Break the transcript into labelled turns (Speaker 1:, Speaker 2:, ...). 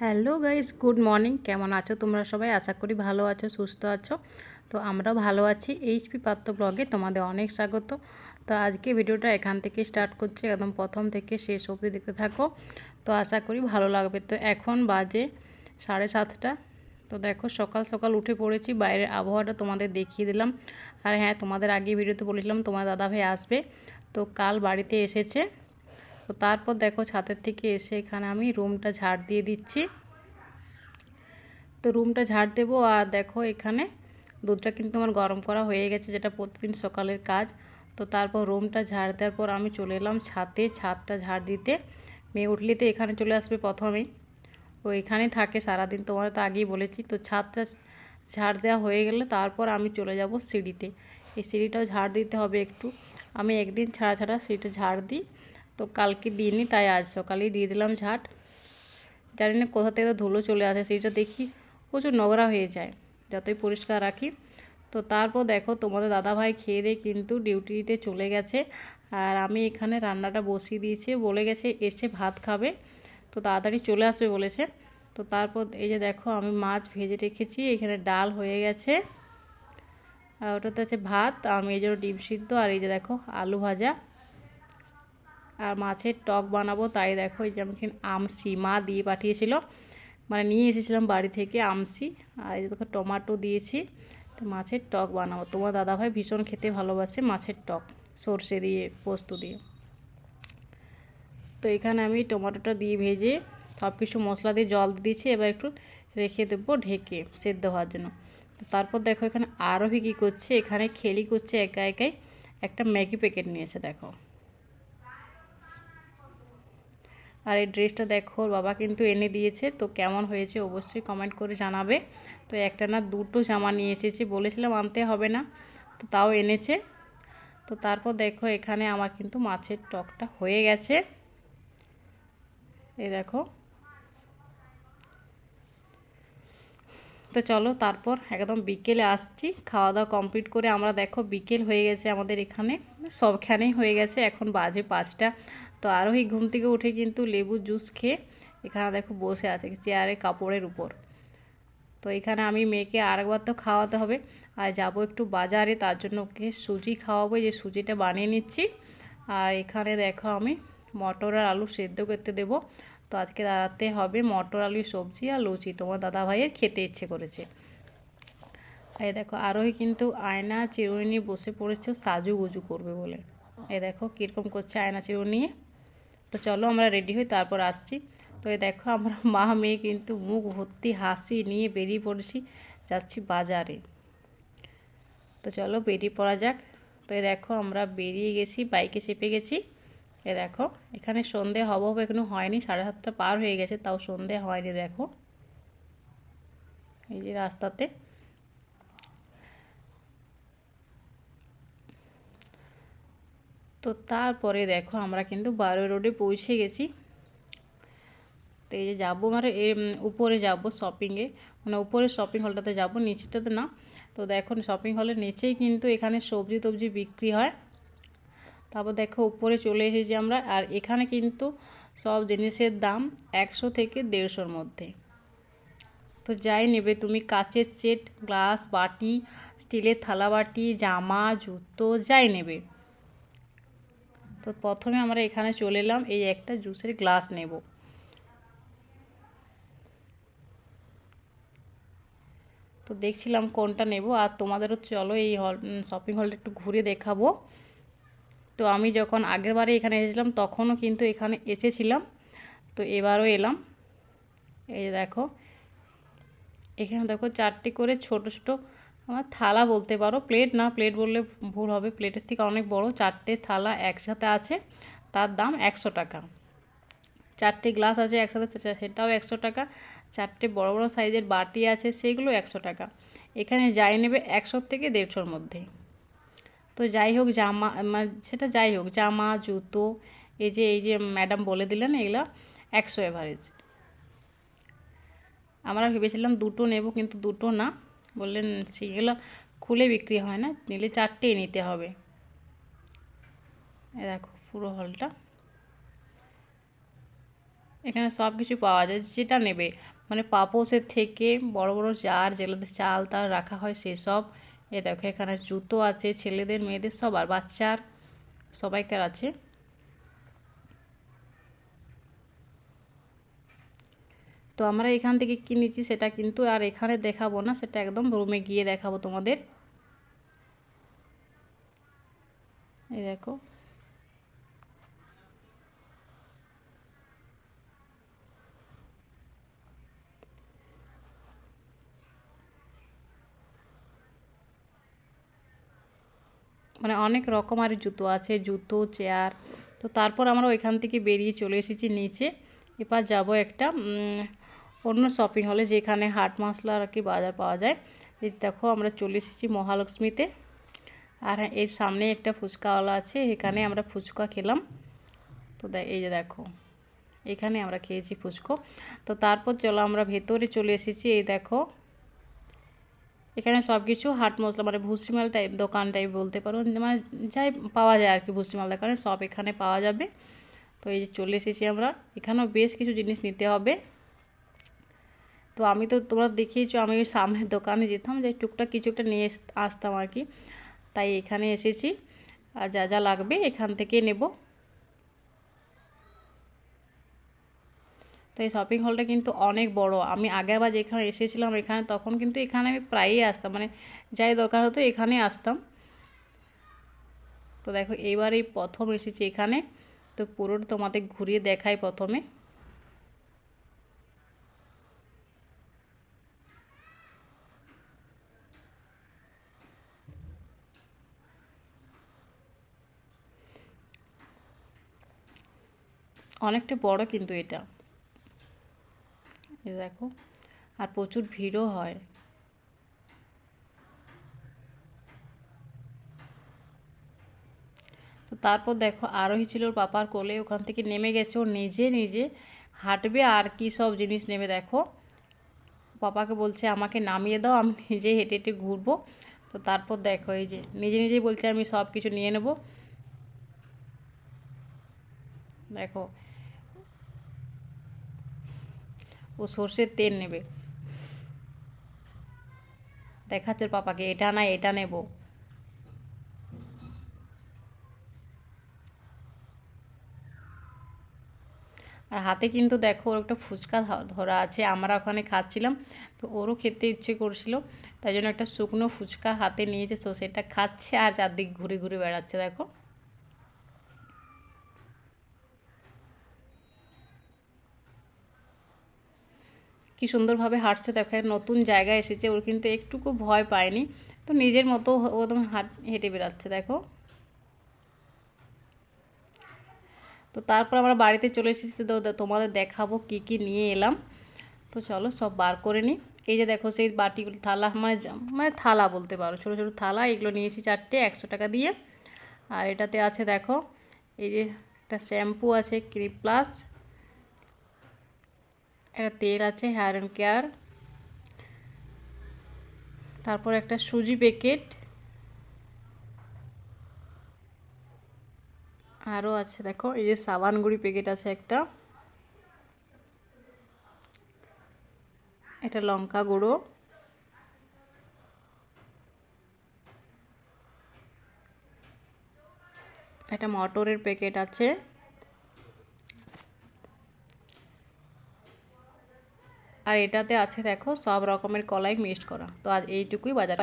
Speaker 1: Hello guys, good morning. কেমন আছো তোমরা সবাই? আশা করি ভালো আছো, সুস্থ আছো। তো আমরাও ভালো আছি। এইচপি পাত্র ব্লগে তোমাদের অনেক স্বাগত। তো আজকে ভিডিওটা এখান থেকে স্টার্ট করছি, একদম প্রথম থেকে শেষ অবধি দেখতে থাকো। তো আশা করি ভালো লাগবে। তো এখন বাজে সাড়ে সাতটা। তো দেখো, সকাল সকাল উঠে পড়েছি, বাইরের আবহাওয়াটা তোমাদের দেখিয়ে দিলাম। আর হ্যাঁ তোমাদের আগে ভিডিওতে বলেছিলাম, তোমার দাদাভাই আসবে। তো কাল বাড়িতে এসেছে। তো তারপর দেখো ছাদের থেকে এসে এখানে আমি রুমটা ঝাড় দিয়ে দিচ্ছি। তো রুমটা ঝাড় দেবো আর দেখো এখানে দুধটা কিন্তু আমার গরম করা হয়ে গেছে, যেটা প্রতিদিন সকালের কাজ। তো তারপর রুমটা ঝাড় দেওয়ার পর আমি চলে এলাম ছাদে, ছাদটা ঝাড় দিতে। মেয়ে উঠলে তো এখানে চলে আসবে প্রথমেই। ও এখানেই থাকে সারাদিন তোমার তো আগেই বলেছি। তো ছাদটা ঝাড় দেওয়া হয়ে গেলে তারপর আমি চলে যাব সিঁড়িতে। এই সিঁড়িটাও ঝাড় দিতে হবে একটু। আমি একদিন ছাড়া ছাড়া সিঁড়িটা ঝাড় দিই। তো কালকে দিইনি, তাই আজ সকালেই দিয়ে দিলাম ঝাঁট। জানি না কোথা থেকে ধুলো চলে আসে সেটা দেখি। প্রচুর নোংরা হয়ে যায়, যতই পরিষ্কার রাখি। তো তারপর দেখো, তোমাদের দাদাভাই খেয়ে দিয়ে কিন্তু ডিউটিতে চলে গেছে। আর আমি এখানে রান্নাটা বসিয়ে দিয়েছি, বলে গেছে এসে ভাত খাবে। তো তাড়াতাড়ি চলে আসবে বলেছে। তো তারপর এই যে দেখো, আমি মাছ ভেজে রেখেছি, এখানে ডাল হয়ে গেছে। আর ওটাতে আছে ভাত আমি এই জন্য ডিম সিদ্ধ, আর এই যে দেখো, আলু ভাজা। আর মাছের টক বানাবো, তাই দেখো এই যে আমি আমসি, মা দিয়ে পাঠিয়েছিল। মানে নিয়ে এসেছিলাম বাড়ি থেকে আমসি, আর এই দেখো টমাটো দিয়েছি। তো মাছের টক বানাবো। তোমার দাদাভাই ভীষণ খেতে ভালোবাসে মাছের টক, সর্ষে দিয়ে, পোস্ত দিয়ে। তো এখানে আমি টমাটোটা দিয়ে ভেজে সব কিছু মশলা দিয়ে জল দিয়েছি, এবার একটু রেখে দেবো ঢেকে সেদ্ধ হওয়ার জন্য। তো তারপর দেখো এখানে আরোহী কী করছে, এখানে খেলি করছে একা একাই। একটা ম্যাগি প্যাকেট নিয়েছে দেখো। আর এই ড্রেসটা দেখো বাবা কিন্তু এনে দিয়েছে। তো কেমন হয়েছে অবশ্যই কমেন্ট করে জানাবে। তো একটা না দুটো জামা নিয়ে এসেছি, বলেছিলাম আনতে হবে না, তো তাও এনেছে। তো তারপর দেখো, এখানে আমার কিন্তু মাছের টকটা হয়ে গেছে। এই দেখো। তো চলো, তারপর একদম বিকেলে আসছি। খাওয়া দাওয়া কমপ্লিট করে আমরা দেখো, বিকেল হয়ে গেছে আমাদের এখানে। সবখানেই হয়ে গেছে, এখন বাজে পাঁচটা। তো আরোহী ঘুম থেকে উঠে কিন্তু লেবু জুস খেয়ে এখানে দেখো বসে আছে চেয়ারে কাপড়ের উপর। তো এখানে আমি মেয়েকে আরেকবার তো খাওয়াতে হবে। আর যাব একটু বাজারে, তার জন্য ওকে সুজি খাওয়াবো। যে সুজিটা বানিয়ে নিচ্ছি। আর এখানে দেখো আমি মটর আর আলু সেদ্ধ করতে দেবো। তো আজকে দাঁড়াতে হবে মটর, আলু, সবজি আর লুচি। তোমার দাদা ভাইয়ের খেতে ইচ্ছে করেছে। এই দেখো, আরোহী কিন্তু আয়না চিরুনি নিয়ে বসে পড়েছে, সাজুগুজু করবে বলে। এই দেখো, কীরকম করছে আয়না চিরুনি। নিয়ে তো চলো আমরা রেডি হই, তারপর আসছি। তো দেখো আমরা মা মেয়ে কিন্তু মুখ ভর্তি হাসি নিয়ে বেরিয়ে পড়েছি, যাচ্ছি বাজারে। তো চলো বেরিয়ে পড়া যাক। তো দেখো আমরা বেরিয়ে গেছি বাইকে চেপে গেছি। এ দেখো, এখানে সন্ধে হব হবে এখনও হয়নি, সাড়ে সাতটা পার হয়ে গেছে, তাও সন্ধে হয়নি, দেখো। এই যে রাস্তাতে। তো তারপরে দেখো আমরা কিন্তু বারো রোডে পৌঁছে গেছি। তো এই যে যাব মানে উপরে যাব শপিংয়ে মানে উপরে শপিং হলটাতে যাব, নিচেটাতে না। তো দেখো শপিং হলের নিচেই কিন্তু এখানে সবজি টবজি বিক্রি হয়। তারপর দেখো উপরে চলে এসেছি আমরা, আর এখানে কিন্তু সব জিনিসের দাম একশো থেকে দেড়শোর মধ্যে। তো যাই নেবে তুমি, কাচের সেট গ্লাস বাটি স্টিলের থালা বাটি, জামা, জুতো, যাই নেবে। তো প্রথমে আমরা এখানে চলে এলাম, এই একটা জুসের গ্লাস নেব। তো দেখছিলাম কোনটা নেব, আর তোমাদেরও চলো এই হল শপিং হলটা একটু ঘুরে দেখাবো। তো আমি যখন আগের বারে এখানে এসেছিলাম, তখনও কিন্তু এখানে এসেছিলাম। তো এবারও এলাম। এই দেখো, এখানে দেখো চারটি করে ছোট ছোট আমার থালা বলতে পারো প্লেট না প্লেট বললে ভুল হবে প্লেটের থেকে অনেক বড়, চারটে থালা একসাথে আছে, তার দাম একশো টাকা। চারটে গ্লাস আছে একসাথে সেটাও একশো টাকা। চারটে বড় বড় সাইজের বাটি আছে, সেগুলো একশো টাকা। এখানে যাই নেবে একশোর থেকে দেড়শোর মধ্যে। তো যাই হোক, জামা সেটা যাই হোক, জামা, জুতো, এই যে এই যে ম্যাডাম বলে দিলেন, এগুলো একশো এভারেজ আমরা ভেবেছিলাম দুটো নেব, কিন্তু দুটো না। বললেন, সেগুলো খুলে বিক্রি হয় না, নিলে চারটেই নিতে হবে। দেখো পুরো হলটা। এখানে সব কিছু পাওয়া যায়, যেটা নেবে। মানে পাপোসের থেকে বড় বড় জার যেগুলোতে চাল তাল রাখা হয় সেসব এ দেখো এখানে জুতো আছে, ছেলেদের, মেয়েদের সবার বাচ্চার সবাইকার আছে। তো আমরা এখান থেকে কিনেছি সেটা কিন্তু আর এখানে দেখাবো না, সেটা একদম রুমে গিয়ে দেখাবো তোমাদের। এই দেখো। মানে অনেক রকমারি জুতো আছে, জুতো, চেয়ার। তো তারপর আমরা ওইখান থেকে বেরিয়ে চলে এসেছি নিচে। এবার যাব একটা অন্য শপিং হলে যেখানে হাট মশলা আর কি বাজার পাওয়া যায়, এই দেখো আমরা চলে এসেছি মহালক্ষ্মীতে। আর এর সামনে একটা ফুচকাওয়ালা আছে, এখানে আমরা ফুচকা খেলাম। তো এই যে দেখো, এখানে আমরা খেয়েছি ফুচকো। তো তারপর চলো আমরা ভেতরে চলে এসেছি, এই দেখো। এখানে সব কিছু হাট মশলা মানে ভুসিমাল টাইপ দোকান টাইপ বলতে পারো মানে যাই পাওয়া যায় আর কি ভুসিমাল দোকানে, সব এখানে পাওয়া যাবে। তো এই যে চলে এসেছি আমরা, এখানেও বেশ কিছু জিনিস নিতে হবে। তো আমি তো তোমরা দেখিয়েছো, আমি সামনের দোকানে যেতাম, যে টুকটাক কিছু একটা নিয়ে আসতাম আর কি। তাই এখানে এসেছি। আর যা যা লাগবে এখান থেকে নেব। তো এই শপিং হলটা কিন্তু অনেক বড়। আমি আগেরবার যেখানে এসেছিলাম এখানে, তখন কিন্তু এখানে আমি প্রায়ই আসতাম। মানে যাই দরকার হতো এখানে আসতাম। তো দেখো এইবারই প্রথম এসেছি এখানে। তো পুরোটা তোমাদের ঘুরিয়ে দেখাই প্রথমে। অনেকটা বড় কিন্তু এটা। এ দেখো, আর প্রচুর ভিড়ও হয়। তো তারপর দেখো, আরোহী ছিল ওর পাপার কোলে, ওখান থেকে নেমে গেছে ও নিজে নিজে হাঁটবে আর কি সব জিনিস নেবে দেখো। পাপাকে বলছে, আমাকে নামিয়ে দাও, আমি নিজে হেঁটে হেঁটে ঘুরবো। তো তারপর দেখো, এই যে নিজে নিজেই বলছে, আমি সব কিছু নিয়ে নেব। দেখো ও সর্ষের তেল নেবে। দেখাচ্ছে পাপাকে, এটা না, এটা নেব। আর হাতে কিন্তু দেখো ওর একটা ফুচকা ধরা আছে, আমরা ওখানে খাচ্ছিলাম, তো ওরও খেতে ইচ্ছে করছিল, তাই জন্য একটা শুকনো ফুচকা হাতে নিয়েছে, তো সেটা খাচ্ছে আর চারদিক ঘুরে ঘুরে বেড়াচ্ছে, দেখো। কি সুন্দরভাবে হাঁটছে দেখো নতুন জায়গায় এসেছে, ওর কিন্তু একটুকু ভয় পায়নি। তো নিজের মতো একদম হাট, হেঁটে বেড়াচ্ছে, দেখো। তো তারপর আমরা বাড়িতে চলে এসেছি, তো তোমাদের দেখাবো কি কি নিয়ে এলাম। তো চলো সব বার করে নিই এই যে দেখো, সেই বাটিগুলো থালা মানে মানে থালা বলতে পারো। ছোটো ছোটো থালা, এগুলো নিয়েছি চারটে, একশো টাকা দিয়ে। আর এটাতে আছে, দেখো, এই যে একটা শ্যাম্পু আছে ক্রিম প্লাস একটা তেল আছে হেয়ার অ্যান্ড কেয়ার তারপর একটা সুজি প্যাকেট আরও আছে, দেখো, এই যে সাবান গুঁড়ি প্যাকেট আছে একটা। এটা লঙ্কা গুঁড়ো। একটা মটরের প্যাকেট আছে। আর এটাতে আছে দেখো সব রকমের কলাই মিক্সড করা। তো আজ এইটুকুই বাজার।